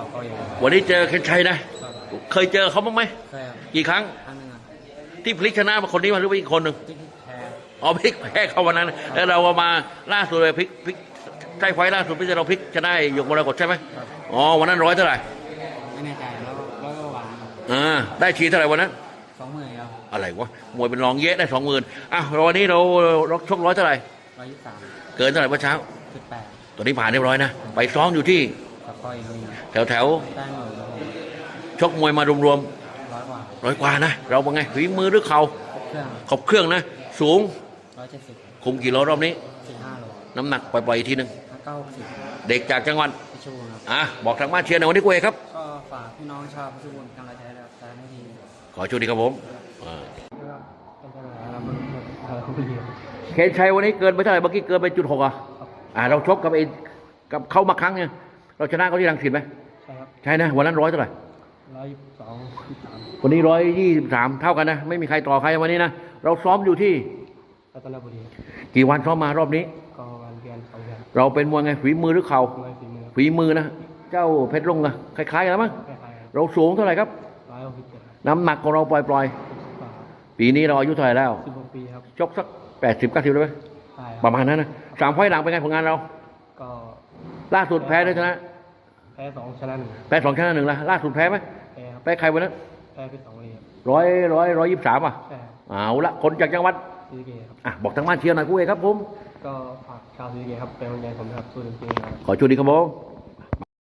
สอบเกาหลีวันนี้เจอเคนชัยนะครับเคยเจอเขาบ้างไหม เคยครับกี่ครั้ง ครั้งหนึ่งครับที่พลิกชนะมาคนนี้มาหรือว่าอีกคนหนึ่งที่แพ้อ๋อพลิกแพ้เขาวันนั้น แล้วเราก็มาล่าสุดเลยพลิกพลิกใช่ไฟล์ล่าสุดพี่จะเราพลิกชนะหยกมรกตใช่ไหมครับอ๋อวันนั้นร้อยเท่าไหร่ไม่แน่ใจแล้วก็แล้วก็หวานครับอ่าได้ชีเท่าไหร่วันนั้น สองหมื่นครับอะไรวะมวยเป็นรองเยอะได้สองหมื่นอ้าววันนี้เราเราชกร้อยเท่าไหร่ ร้อยยี่สิบสามเกินเท่าไหร่เมื่อเช้า จุดแปดตัวนี้ผ่านเรียบร้อยนะ ไปซ้อมอยู่ที่ สอบเกาหลีครับแถวแถวได้หมื่นครับผมๆชกมวยมารวมร้อยกว่าๆร้อยกว่านะ เราเป็นไงฝีมือหรือเข่าเครื่องขบเครื่องนะ สูงร้อยเจ็ดสิบคุมกี่โลรอบนี้ สี่ห้าโลน้ำหนักปล่อยๆอีกทีหนึงห้าเก้าหกสิบเด็กจากจังหวัดพิชูครับ อะบอกทางบ้านเชียร์หน่อยวันนี้กูเอกครับ ก็ฝากพี่น้องชาวพิชูบุญกำลังใจและการให้ดีขอโชคดีครับผมอ่าครับเป็นปัญหาแล้วมันเออคุณดีเคนชัยวันนี้เกินไปเท่าไหร่เมื่อกี้เกินไปจุดหกอะอ่าเราชกกับไอ้กับเขามาครั้งเนี่ย เราชนะเขาที่รังสิตไหมใช่ครับใช่นะวันนั้นร้อยเท่าไหร่ร้อยสองสามวันนี้ร้อยยี่สิบสามเท่ากันนะ ไม่มีใครต่อใครวันนี้นะเราซ้อมอยู่ที่รัตนบุรีกี่วันซ้อมมารอบนี้ก็วันเดือนสองเดือนเราเป็นมวยไงฝีมือหรือเข่ามวยฝีมือฝีมือนะเจ้าเพชรลงอะคล้ายๆกันแล้วมั้งคล้ายๆเราสูงเท่าไหร่ครับ ร้อยหกสิบเจ็ดน้ำหนักของเราปล่อยกว่าๆปีนี้เราอายุเท่าไหร่แล้วสิบหกปีครับชกสักแปดสิบเก้าสิบได้ไหมใช่ประมาณนั้นนะสามไฟล์หลังเป็นไงผลงานเรา ก็ล่าสุดแพ้ด้วยชนะแพ้สองชนะหนึ่งแพ้สองชนะหนึ่งละล่าสุดแพ้ไหมแพ้ครับแพ้ใครวันนั้นแพ้เป็นสองเลยครับร้อยร้อยร้อยยี่สิบสามอะใช่ครับเอาละคนจากจังหวัดซีเกครับอะบอกทางบ้านเชียร์หน่อยกูเอกครับผมก็ฝากชาวซีเกครับเป็นกำลังใจผมนะครับสู้เต็มที่นะครับขอโชคดีครับผม